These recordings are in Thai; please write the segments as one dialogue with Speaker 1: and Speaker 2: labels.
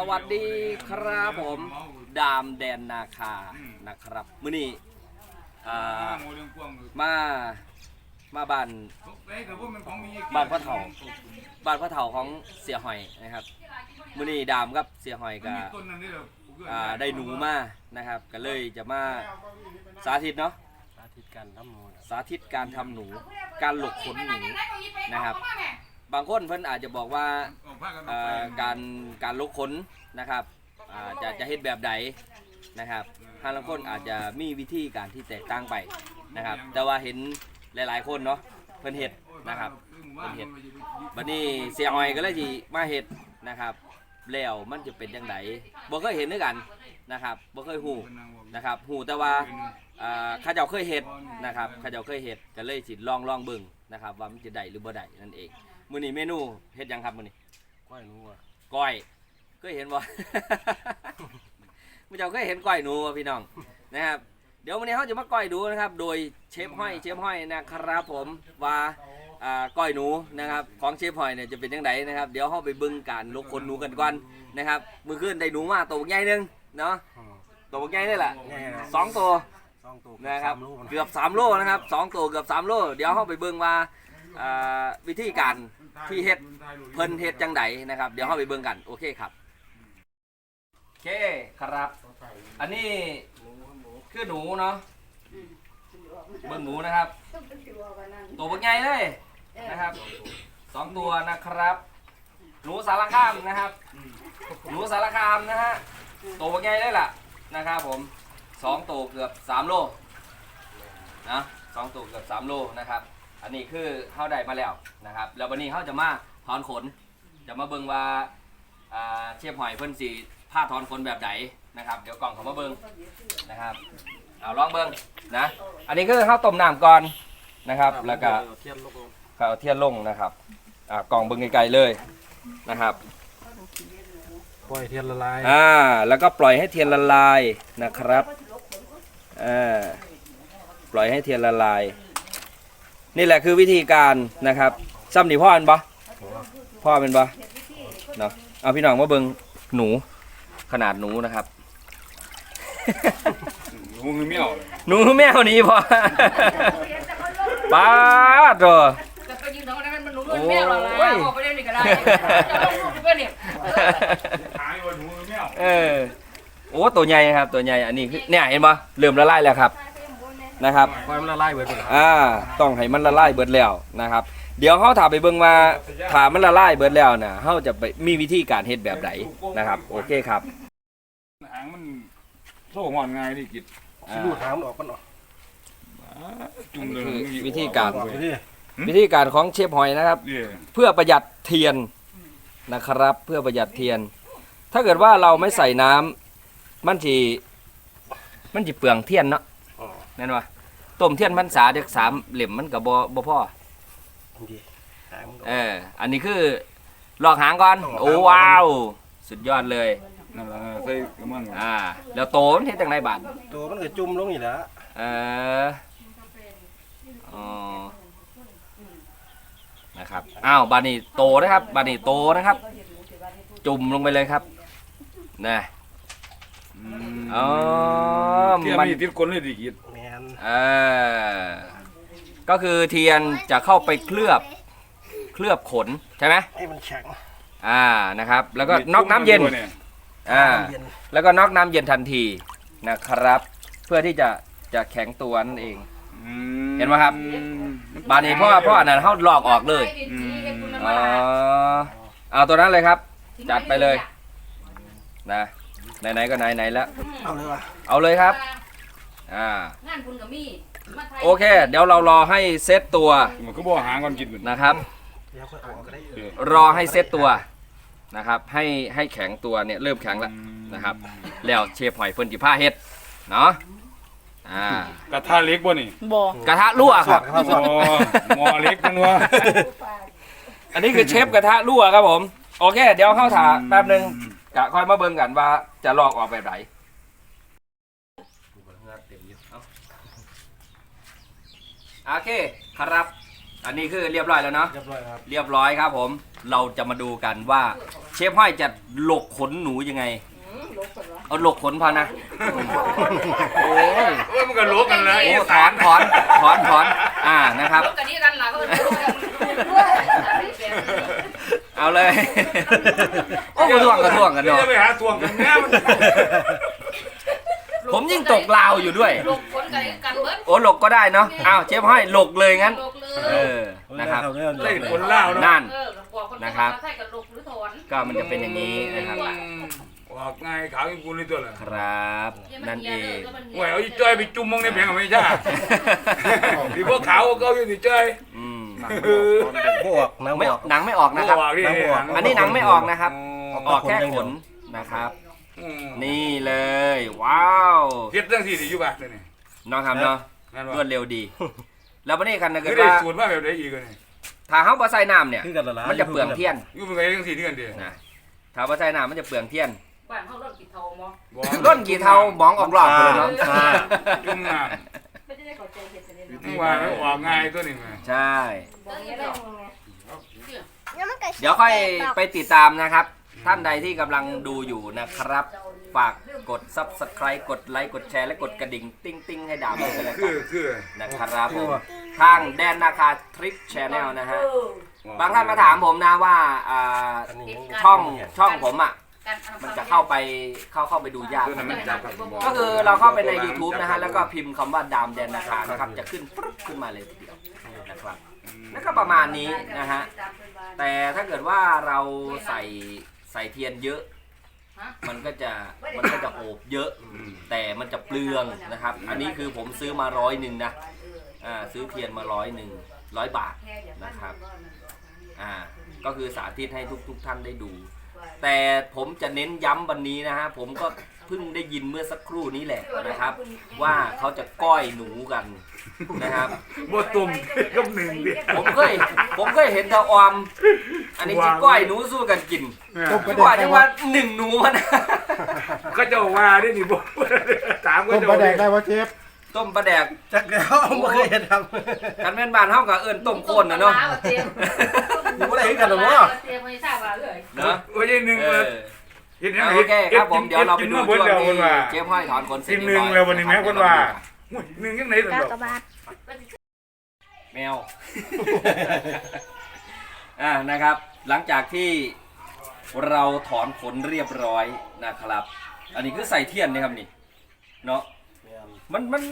Speaker 1: สวัสดีครับผมดามแดนนาคานะครับมื้อนี้อ่ามามาบ้านบ้านพ่อเฒ่าบ้านพ่อเฒ่าของเสียหอยนะครับมื้อนี้ดามกับเสียหอยก็อ่าได้หนูมานะครับก็เลยจะมาสาธิตเนาะ
Speaker 2: สาธิตการทำหมูนะ
Speaker 1: สาธิตการทำหนู การหลกขนหนูนะครับ บางคนเพิ่นอาจจะบอกว่าเอ่อการการลกขนนะครับอ่าจะจะเฮ็ดแบบใดนะครับทางบางคนอาจจะมีวิธีการที่แตกต่างไปนะครับ แต่ว่าเห็นหลายๆคนเนาะเพิ่นเฮ็ดนะครับเพิ่นเฮ็ดบัดนี้เสียอ้อยก็เลยสิมาเฮ็ดนะครับ แล้วมันจะเป็นจังไดบ่เคยเห็นด้วยกันนะครับบ่เคยฮู้นะครับฮู้แต่ว่าอ่าเขาเจ้าเคยเฮ็ดนะครับเขาเจ้าเคยเฮ็ดก็เลยสิลองลองเบิ่งนะครับว่ามันจะได้หรือบ่ได้นั่นเอง มื้อนี้เมนูเฮ็ดหยังครับมื้อนี้
Speaker 2: กล้วยหนูอะ
Speaker 1: ก้อยเคยเห็นบ่มื่อเจ้าเคยเห็นก้อยหนูบ่พี่น้องนะครับ เดี๋ยววันนี้เขาจะมาก้อยดูนะครับ โดยเชฟห้อยเชฟห้อยนะครับผมว่าอ่าก้อยหนูนะครับ ของเชฟห้อยเนี่ยจะเป็นยังไงนะครับ เดี๋ยวเขาไปเบึงการลกคนหนูกันก่อนนะครับมือขึ้นได้หนูมาตัวใหญ่หนึงเนาะ
Speaker 2: อืม
Speaker 1: ตัวใหญ่นี่แหละ
Speaker 2: ง่ายนะ
Speaker 1: สองตัว
Speaker 2: สองตัว
Speaker 1: นะครับ
Speaker 2: สามลูกมัน
Speaker 1: เกือบ3โลนะครับสองตัวเกือบ3โลเดี๋ยวเขาไปเบิ่งว่าอ่าวิธีการ ที่เฮ็ดเพิ่นเฮ็ดจังไดนะครับ เดี๋ยวเขาไปเบิ่งกันโอเคครับโอเคครับ อันนี้คือหนูเนาะเบิ่งหนูนะครับ ตัวบักใหญ่เลยนะครับสองตัวนะครับ หนูสารคามนะครับ หนูสารคามนะฮะตัวบักใหญ่เลยล่ะนะครับผมสองตัวเกือบสามโลนะสองตัวเกือบสามโลนะครับ อันนี้คือเข้าได้มาแล้วนะครับ แล้ววันนี้เขาจะมาถอนขน จะมาเบิ่งว่าอ่าเชฟหอยเพิ่นสีผ้าถอนขนแบบไหนนะครับ เดี๋ยวกล่องเขามาเบิ่งนะครับเอาลองเบิ่งนะ อันนี้คือข้าวต้มน้ำก่อนนะครับ แล้วก็
Speaker 2: เทียนลูก
Speaker 1: ข้าวเทียนลงนะครับอ่ากล่องเบิ่งไกลๆเลยนะครับ
Speaker 2: กล้วยเทียนละลาย
Speaker 1: อ่า แล้วก็ปล่อยให้เทียนละลายนะครับอ่าปล่อยให้เทียนละลาย นี่แหละคือวิธีการนะครับซ้ำนี่พ่อเป็นปะพ่อเป็นปะเนาะเอาพี่น้องมาเบิ่งหนูขนาดหนูนะครับ
Speaker 3: งูเมียว
Speaker 1: หนูแมวนี้พอป้าดตัว
Speaker 4: จะไปยืนตรงนั้นมันหนุ่มแม่หรอล่ะบอกไปเล่นนี่ก็ได้จะลงรูปเพื่อนเนี่ย
Speaker 3: หายว่างูเมียว
Speaker 1: เออโอ้ตัวใหญ่ครับตัวใหญ่อันนี้คือเนี่ยเห็นปะเริ่มละลายแล้วครับ นะครับ
Speaker 2: กล้วยมันละลายเบิดหมดแล้ว
Speaker 1: อ่าต้องให้มันละลายเบิดแล้วนะครับ เดี๋ยวเขาถามไปเบิ่งว่าถ้ามันละลายเบิดแล้วน่ะเขาจะไปมีวิธีการเฮ็ดแบบไหนนะครับโอเคครับ
Speaker 3: หางมันโซ่งอนง่ายดิกิด
Speaker 1: อ่า
Speaker 2: สิรูดหางมันออกมันออก
Speaker 3: จุ่มเลย
Speaker 1: คือวิธีการ
Speaker 2: ออกไปดิ
Speaker 1: วิธีการของเชฟหอยนะครับ
Speaker 3: เนี่ย
Speaker 1: เพื่อประหยัดเทียนนะครับ เพื่อประหยัดเทียน ถ้าเกิดว่าเราไม่ใส่น้ำมันจีมันจีเปลืองเทียนเนาะ
Speaker 2: อ๋อ
Speaker 1: แน่นวะต้มเทียนพรรษาเด็กสามเหลี่ยมมันกับบ่บ่พ่อ
Speaker 2: ดีหางมันออก
Speaker 1: เออ อันนี้คือหลอกหางก่อน โอ้ว้าว สุดยอดเลย
Speaker 3: นั่นแหละใส่กระมัง
Speaker 1: อ่า แล้วโตมันเฮ็ดจังไดบาด
Speaker 2: ตัวมันก็จุ่มลงนี่แหละ
Speaker 1: เอออ๋อนะครับ อ้าวบาดนี้โตนะครับ บาดนี้โตนะครับ จุ่มลงไปเลยครับนะอ๋อ
Speaker 3: เทียม
Speaker 1: มัน
Speaker 3: นี่ติดก้นเลยดิกิด
Speaker 2: แมน
Speaker 1: เออก็คือเทียนจะเข้าไปเคลือบเคลือบขนใช่ไหม
Speaker 2: ให้มันแข็ง
Speaker 1: อ่านะครับ แล้วก็น็อกน้ำเย็นอ่า
Speaker 2: น้ำเย็น
Speaker 1: แล้วก็น็อกน้ำเย็นทันทีนะครับ เพื่อที่จะจะแข็งตัวนั่นเอง เห็นไหมครับ บาดนี้พ่อพ่ออันนั้นเขาลอกออกเลยอ๋อเอาตัวนั้นเลยครับ จัดไปเลยนะไหนๆก็ไหนๆแล้ว
Speaker 2: เอาเลยว่ะ
Speaker 1: เอาเลยครับ อ่า
Speaker 4: งานคุณกับมี่
Speaker 1: โอเค เดี๋ยวเรารอให้เซตตัว
Speaker 3: มันก็บ่หางก่อนกิน
Speaker 1: นะครับ
Speaker 2: เดี๋ยวค่อยเอาออกก็ได้
Speaker 1: รอให้เซตตัวนะครับ ให้ให้แข็งตัวเนี่ยเริ่มแข็งแล้วนะครับ แล้วเชฟหอยเฟิร์นจิผ้าเฮ็ดเนาะอ่า
Speaker 3: กระทะเล็กบ่นี่
Speaker 4: บ่
Speaker 1: กระทะรั่วครับ
Speaker 2: ข้าวส
Speaker 3: อ๋
Speaker 2: อ
Speaker 3: อบหมอเล็กมันวะ
Speaker 1: อันนี้คือเชฟกระทะรั่วครับผม โอเค เดี๋ยวเข้าถาแป๊บหนึงกะค่อยมาเบิ่งกันว่าจะลอกออกแบบไหน โอเคครับ อันนี้คือเรียบร้อยแล้วเนาะ
Speaker 2: เรียบร้อยครับ
Speaker 1: เรียบร้อยครับผม เราจะมาดูกันว่าเชฟห้อยจะหลกขนหนูยังไงเอาหลกขนพอนะ โอ้ย
Speaker 3: เอ้ยมันก็รู้กันแล้ว
Speaker 1: โอ้ถอนถอนถอนถอน อ่า นะครับ
Speaker 4: ลูกกันนี้กันหลังก็เป็นลูกกัน
Speaker 1: เอาเลย โอ้กระท่วงกระท่วงกัน
Speaker 3: เดี๋ย
Speaker 1: เนาะ
Speaker 3: วจะไปหาทวงกันแน่มัน
Speaker 1: ผมยิ่งตกลาวอยู่ด้วย
Speaker 4: ลูกคนกันกันเบิด
Speaker 1: โอ้หลกก็ได้เนาะอ้าวเชฟห้อยหลกเลยงั้น
Speaker 4: ลูกเล
Speaker 1: เอย อนะครับ
Speaker 3: เล่นคนเล่าเนาะ
Speaker 1: นั่น
Speaker 4: เออบอกคน
Speaker 1: นะครับ
Speaker 4: ใส่กับลูกหรือถอน
Speaker 1: ก็มันจะเป็นอย่างนี้นะครับ
Speaker 3: อืมออกง่ายขาวกินกูนี่ตัวละ
Speaker 1: ครับนั่นเอง
Speaker 3: ห่วยเอาอีจ้อยไปจุ่มมองในแผงกับไม่ใช่ที่พวกขาวก็เอาอยู่ที่จ้อย
Speaker 1: อืม
Speaker 2: บวกน้ำบ
Speaker 1: ไม่
Speaker 2: ว
Speaker 1: อกอกหนังไม่ออกนะครับ
Speaker 3: ออกที่
Speaker 1: อันนี้หนังไม่ออกนะครับ
Speaker 3: อ๋
Speaker 1: ออกแค่ขนนะครับ
Speaker 3: อืม
Speaker 1: นี่เลย ว้าว
Speaker 3: เฮ็ดเรื่องที่ดีอยู่ป่ะเดี๋ยวนี่
Speaker 1: น้องครับเนาะ
Speaker 3: นั่น
Speaker 1: รว
Speaker 3: ว่า
Speaker 1: ดเร็วดี แล้ววันนี้คันถ้าเกิ
Speaker 3: คือ
Speaker 1: ด
Speaker 3: ได้
Speaker 1: ว่า
Speaker 3: สูตรมาแบบไหนอีกเนี่ย
Speaker 1: ถ้าเฮาบ่ใส่น้ำเนี่ย
Speaker 2: คือกันละละ
Speaker 1: มันจะเปลืองเทียน
Speaker 3: อยู่เป็นไงเรื่องที่นี่กันเดียว
Speaker 1: นะถ้าบ่ใส่น้ำมันจะเปลืองเทียน
Speaker 4: บ้านเขาเริ่มกินเทามั้ง
Speaker 1: ร่นกี่เท่ามองออกรอบเลยเนาะ
Speaker 3: จุ่มน้
Speaker 4: ไม่ได้เข้าใจเห็ดเสน่ห์ำ
Speaker 3: ถึงว่ามันออกง่ายตัวนี้ไง
Speaker 1: ใช่
Speaker 4: บอกนี้แล้ว
Speaker 1: เดี๋ยวค่อยไปติดตามนะครับ ท่านใดที่กำลังดูอยู่นะครับ ฝากกด subscribe กดไลค์กดแชร์และกดกระดิ่ง ติ้งติ้งให้ดาวด้วยกันแล้ว
Speaker 3: คื
Speaker 1: กั
Speaker 3: อนคือ
Speaker 1: นะครับผมทางแดนนาคาทริปชแนลนะฮะ บางท่านมาถามผมนะว่าอ่า
Speaker 2: อันนี้
Speaker 1: ช่องช่องผมอะ
Speaker 4: การ
Speaker 1: มันจะเข้าไปเข้าเข้าไปดูยาก
Speaker 3: ตัวนั้นมันจับกับ
Speaker 1: ก็คือเราเข้าไปใน YouTube นะฮะ แล้วก็พิมพ์คำว่าดามแดนนาคานะครับ จะขึ้นปุ๊บขึ้นมาเลยทีเดียวนะครับ แล้วก็ประมาณนี้นะฮะ แต่ถ้าเกิดว่าเราใส่ ใส่เทียนเยอะ มันก็จะมันก็จะโอบเยอะ แต่มันจะเปลืองนะครับ อันนี้คือผมซื้อมาร้อยหนึ่งนะอ่าซื้อเทียนมาร้อยหนึ่งร้อยบาทนะครับอ่าก็คือสาธิตให้ทุกทุกท่านได้ดู แต่ผมจะเน้นย้ำวันนี้นะฮะผมก็เพิ่งได้ยินเมื่อสักครู่นี้แหละนะครับ ว่าเขาจะก้อยหนูกันนะครับ
Speaker 3: บ่ตุ่มกับหนึ่งเดียว
Speaker 1: ผมเคยผมเคยเห็นตาออม อันนี้ที่ก้อยหนูสู้กันกินดีกว่าจังว่าหนึ่งหนูมัน
Speaker 3: ก็จะว่าได้นี่บ่ถามก็
Speaker 5: ต้ม
Speaker 3: จะ
Speaker 5: ปลาแดกได้ว่าเชฟ
Speaker 1: ต้มปลาแดก
Speaker 2: จักแล้วไม่เคยเห็นท
Speaker 1: กันแม่นบ้านเฮากับเอิ้นต้มโคนนะเนาะำ
Speaker 2: อยู่อะไรกันหรอวะ
Speaker 4: เตรียมไว้ทราบว่าเลย
Speaker 1: เนาะ
Speaker 3: โอ้ยหนึ่ง
Speaker 1: เอ
Speaker 3: มา
Speaker 1: อ
Speaker 3: เฮ็ด
Speaker 1: โอเคครับผมเดี๋ยวเราไปดู
Speaker 3: ช่
Speaker 1: ช่วง
Speaker 3: วง
Speaker 1: ที่
Speaker 3: ว่า
Speaker 1: เจ๊ห้อยถอนขนเสร็จ
Speaker 3: กินหนึ่งแล้ววันนี้แม่คนว่าหนึ่งยังไหนสันดอก
Speaker 1: แมว อ่านะครับ หลังจากที่เราถอนขนเรียบร้อยนะครับ อันนี้คือใส่เทียนนะครับนี่เนาะมันมัน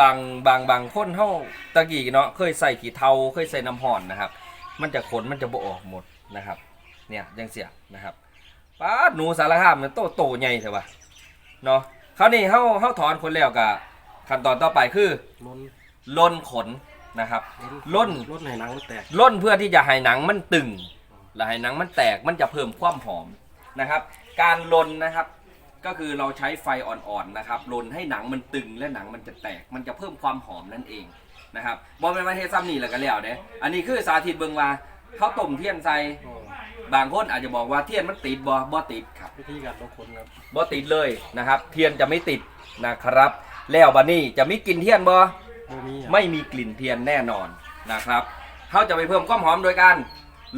Speaker 1: บางบางบางคนเท่าตะกี้เนาะเคยใส่กี่เทาเคยใส่น้ำห่อนนะครับ มันจะขนมันจะบ่ออกหมดนะครับ เนี่ยยังเสียนะครับป้าดหนูสารคามเนี่ยโตโตใหญ่เถอะวะเนาะคราวนี้เฮาเฮาถอนขนแล้วกับขั้นตอนต่อไปคือ
Speaker 2: ล้น
Speaker 1: ล่นขน นะครับล้น
Speaker 2: ล้นในหนังมันแตก
Speaker 1: ล่นเพื่อที่จะให้หนังมันตึง และให้หนังมันแตกมันจะเพิ่มความหอมนะครับ การลนนะครับ ก็คือเราใช้ไฟอ่อนๆนะครับลนให้หนังมันตึงและหนังมันจะแตก มันจะเพิ่มความหอมนั่นเองนะครับบอเป็นประเทศซ้ำนี่แหละก็แล้วเด้อันนี้คือสาธิตเบิ่งว่าเขาต้มเทียนใส่บางคนอาจจะบอกว่าเทียนมันติดบ่บ่ติดครับ
Speaker 2: วิธีการลงคนครับ
Speaker 1: บ่ติดเลยนะครับ เทียนจะไม่ติดนะครับ แล้วบัดนี้จะมีกลิ่นเทียนบ่
Speaker 2: โบมีอะ
Speaker 1: ไม่มีกลิ่นเทียนแน่นอนนะครับเขาจะไปเพิ่มความหอมโดยการ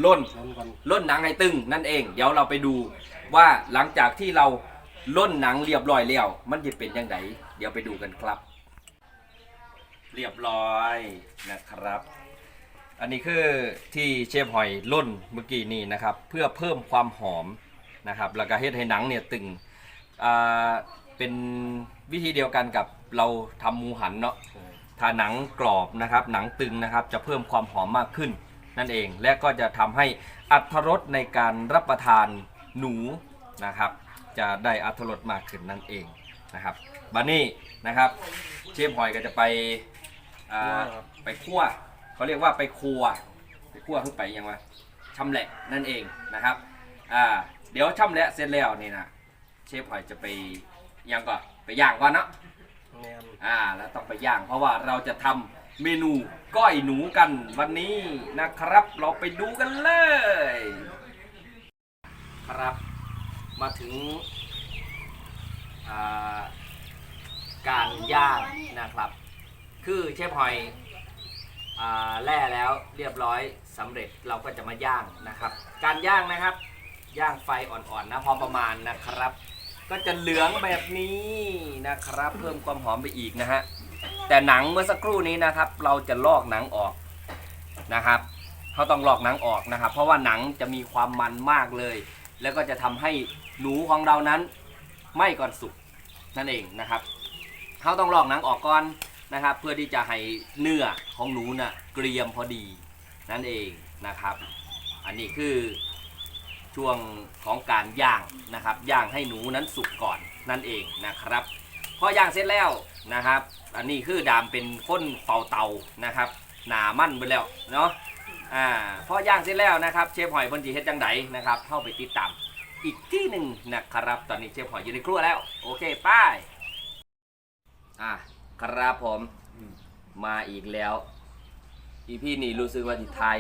Speaker 1: ล่น
Speaker 2: ล้นก่อน
Speaker 1: ล่นหนังให้ตึงนั่นเอง เดี๋ยวเราไปดูว่าหลังจากที่เราล่นหนังเรียบร้อยแล้ว มันจะเป็นยังไงเดี๋ยวไปดูกันครับ เรียบร้อยนะครับ อันนี้คือที่เชฟหอยล่นเมื่อกี้นี้นะครับ เพื่อเพิ่มความหอมนะครับ แล้วก็เฮ็ดให้หนังเนี่ยตึงอ่าเป็นวิธีเดียวกันกับเราทำหมูหันเนาะ ถ้าหนังกรอบนะครับหนังตึงนะครับจะเพิ่มความหอมมากขึ้น นั่นเองและก็จะทำให้อัตรสในการรับประทานหนูนะครับ จะได้อัตรสมากขึ้นนั่นเองนะครับบันนี้นะครับเชฟหอยก็จะไปไปคั่วเขาเรียกว่าไปครัวไปคั่วขึ้นไปยังไงชำแหละนั่นเองนะครับอ่าเดี๋ยวชำแหละเสร็จแล้วนี่นะเชฟหอยจะไปยังก่อนไปย่างก่อนเนาะ อ่าแล้วต้องไปย่าง เพราะว่าเราจะทำเมนูก้อยหนูกันวันนี้นะครับ เราไปดูกันเลย ครับมาถึงอ่าการย่างนะครับ คือเชฟหอยอ่าแล่แล้วเรียบร้อยสำเร็จเราก็จะมาย่างนะครับ การย่างนะครับ ย่างไฟอ่อนๆนะพอประมาณนะครับ ก็จะเหลืองแบบนี้นะครับ เพิ่มความหอมไปอีกนะฮะแต่หนังเมื่อสักครู่นี้นะครับ เราจะลอกหนังออกนะครับเขาต้องลอกหนังออกนะครับ เพราะว่าหนังจะมีความมันมากเลย แล้วก็จะทำให้หนูของเรานั้นไม่ก่อนสุกนั่นเองนะครับเขาต้องลอกหนังออกก่อนนะครับ เพื่อที่จะให้เนื้อของหนูน่ะเกรียมพอดีนั่นเองนะครับ อันนี้คือ ช่วงของการย่างนะครับย่างให้หนูนั้นสุกก่อนนั่นเองนะครับ พอย่างเสร็จแล้วนะครับ อันนี้คือดามเป็นข้นเป่าเตานะครับหนามั่นไปแล้วเนาะอ่าพอย่างเสร็จแล้วนะครับเชฟหอยเพิ่นสิเฮ็ดจังไดนะครับเข้าไปติดตามอีกที่หนึ่งนะครับ ตอนนี้เชฟหอยอยู่ในครัวแล้ว โอเคไป้ายอะครับผมมาอีกแล้ว อีพี่นี่รู้สึกว่าที่ไทย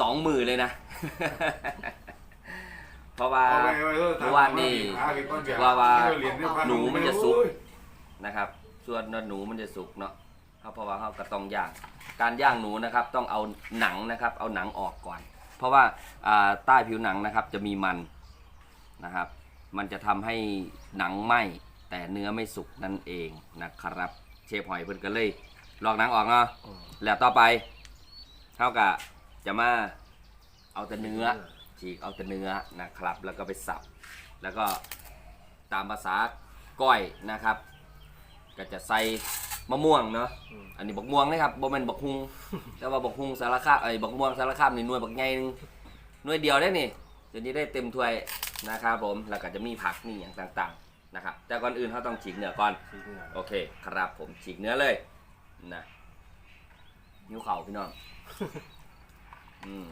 Speaker 1: สองมือเลยนะ เพราะว่าเพราะว่านี่ว่าว่าหนูมันจะสุกนะครับ ส่วนหนูมันจะสุกเนาะเขาเพราะว่าเขาก็ต้องย่าง การย่างหนูนะครับต้องเอาหนังนะครับ เอาหนังออกก่อน เพราะว่าอ่าใต้ผิวหนังนะครับจะมีมันนะครับ มันจะทำให้หนังไหม้แต่เนื้อไม่สุกนั่นเองนะครับ เชฟหอยเพิ่นก็เลยลอกหนังออกเนาะ
Speaker 2: อืม
Speaker 1: แล้วต่อไปเท่ากับจะมาเอาแต่เนื้อ ฉีกเอาแต่เนื้อนะครับ แล้วก็ไปสับ แล้วก็ตามภาษาก้อยนะครับ ก็จะใส่มะม่วงเนาะ
Speaker 2: อืม
Speaker 1: อันนี้บักม่วงนะครับบ่แม่นบักฮุง แต่ว่าบักฮุงสารคามไอ้ยบักม่วงสารคามนี่หน่วยบักใหญ่หนึงหน่วยเดียวได้นี่เดี๋ยวนี้ได้เต็มถ้วยนะครับผม แล้วก็จะมีผักนี่อย่างต่างๆนะครับ แต่ก่อนอื่นเขาต้องฉีกเนื้อก่อน
Speaker 2: ซีเนื้อ
Speaker 1: โอเคครับผมฉีกเนื้อเลยนะนิ้วเข่าพี่น้อง อืม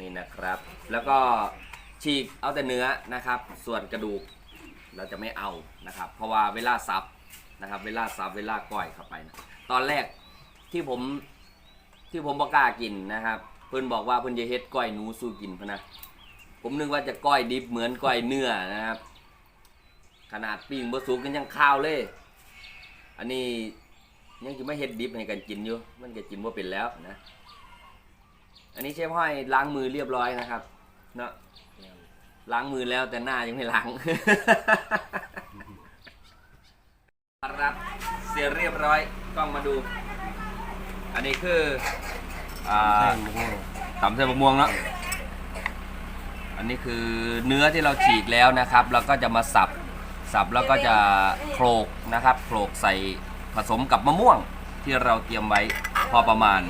Speaker 1: นี่นะครับ แล้วก็ฉีกเอาแต่เนื้อนะครับ ส่วนกระดูกเราจะไม่เอานะครับ เพราะว่าเวลาซับนะครับ เวลาซับเวลาก้อยเข้าไปนะตอนแรกที่ผมที่ผมบอกล้ากินนะครับ เพื่อนบอกว่าเพื่อนจะเฮ็ดก้อยหนูสู้กินพะนะผมนึกว่าจะก้อยดิบเหมือนก้อยเนื้อนะครับ ขนาดปิ้งบะสุกกันยังข้าวเลย อันนี้ยังจะไม่เฮ็ดดิบให้กันกินอยู่ มันก็กินว่าเป็นแล้วนะ อันนี้เชฟห้อยล้างมือเรียบร้อยนะครับเนาะล้างมือแล้วแต่หน้ายังไม่ล้างครับเสร็จเรียบร้อยกล้องมาดู อันนี้คืออ่า
Speaker 2: ใช่มะม่วง
Speaker 1: ตำเส้นมะม่วงเนาะอันนี้คือเนื้อที่เราฉีกแล้วนะครับแล้วก็จะมาสับสับแล้วก็จะโขลกนะครับโขลกใส่ผสมกับมะม่วงที่เราเตรียมไว้พอประมาณ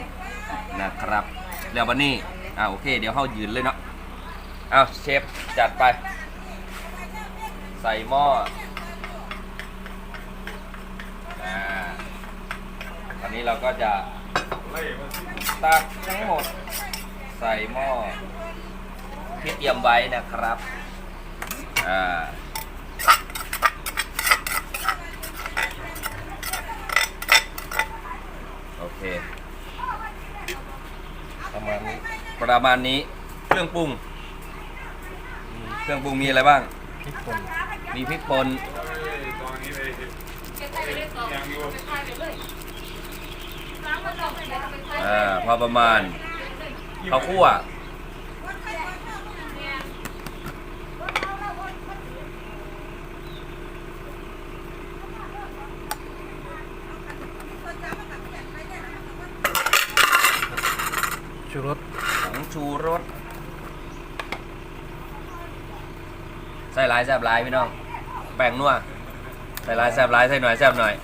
Speaker 1: นะครับ แล้ววันนี้อ่าโอเค เดี๋ยวเข้ายืนเลยเนาะเอาเชฟจัดไป ใส่หม้ออ่าอันนี้เราก็จะตักทั้งหมด ใส่หม้อที่เตรียมไว้นะครับอ่า โอเค
Speaker 2: ประมาณนี้
Speaker 1: ประมาณนี้ เครื่องปรุง เครื่องปรุงมีอะไรบ้าง
Speaker 2: พริกป่น
Speaker 1: มีพริกป่น
Speaker 3: ตอนนี้เลย
Speaker 4: ใกล้ๆไปเลยต่อ
Speaker 3: ยังอยู่
Speaker 4: ใกล้ๆไปเลยล้างมันออกไปเลยไปใกล้ๆ
Speaker 1: อ่าพอประมาณข้าวคั่ว
Speaker 2: ชูรส
Speaker 1: ผ งชูรสใส่หลายแซ่บหลายพี่น้อง แป้งนัวใส่หลายแซ่บหลายใส่หน่อยแซ่บหน่อย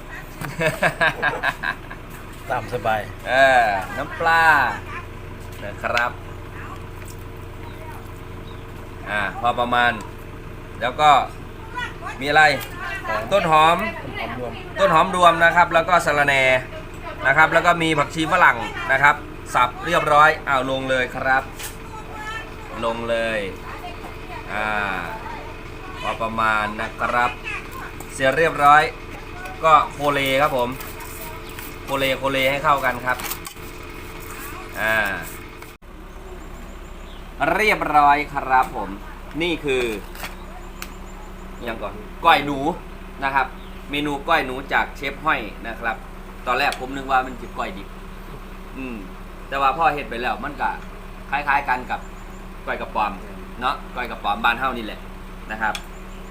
Speaker 2: ตามสบาย
Speaker 1: เออน้ำปลานะครับอ่าพอประมาณ แล้วก็มีอะไรต้นหอม
Speaker 2: หอมรวม
Speaker 1: ต้นหอมรวมนะครับ แล้วก็สะระแหน่นะครับ แล้วก็มีผักชีฝรั่งนะครับ สับเรียบร้อยเอาลงเลยครับ ลงเลยอ่าพอประมาณนะครับ เสร็จเรียบร้อย ก็โคเลครับผมโคเลโคเลให้เข้ากันครับอ่าเรียบร้อยครับผม นี่คือยังก่อนก้อยหนูนะครับ เมนูก้อยหนูจากเชฟห้อยนะครับ ตอนแรกผมนึกว่ามันจะก้อยดิบอืม แต่ว่าพ่อเฮ็ดไปแล้วมันก็คล้ายๆกันกับก้อยกระป๋อมเนาะก้อยกระป๋อมบ้านเฮานี่แหละนะครับ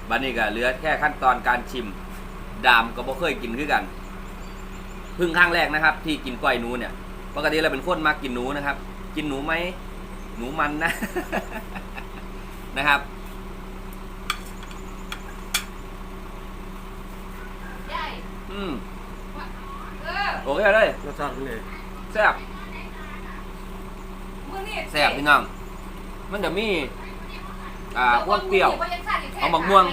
Speaker 1: บัดนี้ก็เหลือแค่ขั้นตอนการชิมดามก็บ่เคยกินคือกันเพึ่งครั้งแรกนะครับ ที่กินก้อยหนูเนี่ยปกติเราเป็นคนมากกินหนูนะครับ กินหนูไหมหนูมันนะนะครับ
Speaker 4: ใหญ่
Speaker 1: อืม
Speaker 4: เออ
Speaker 1: โอเคเลย
Speaker 3: รสชาติเป็นไง
Speaker 1: แซ่บ
Speaker 4: มือนี่
Speaker 1: แซ่บพี่น้อง มันจะมี อ่าความเปรี้ยวเอามะม่วง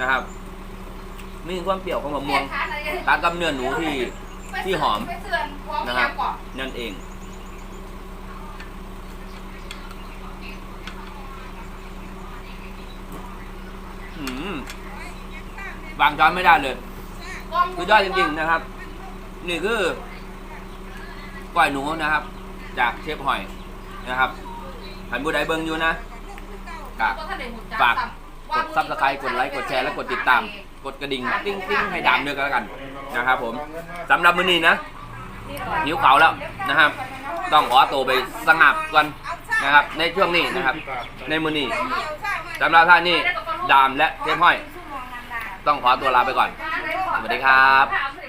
Speaker 1: นะครับ มีความเปรี้ยวของมะม่วงตัดกับเนื้อหนูที่ที่หอม
Speaker 4: ไปเสื่อมหอม
Speaker 1: นะ
Speaker 4: นะ
Speaker 1: ค
Speaker 4: ค
Speaker 1: รั
Speaker 4: รับบ
Speaker 1: นั่นเองอืมวางช้อนไม่ได้เลย คือยอดจริงๆนะครับ นี่คือก้อยหนูนะครับ จากเชฟหอย นะครับหันบูไดเบิงอยู่นะกะ ฝาก กดซับสไครต์กดไลค์กดแชร์และกดติดตาม กดกระดิ่งติ้งติ้งให้ดามด้วยกันแล้วกันนะครับผมสำหรับมื้อนี้นะ หิวเขาวแล้วนะครับ ต้องขอตัวไปสงับก่อนนะครับ ในช่วงนี้นะครับ ในมื้อนี้สำหรับท่านนี้ดามและเชฟห้อย ต้องขอตัวลาไปก่อน สวัสดีครับ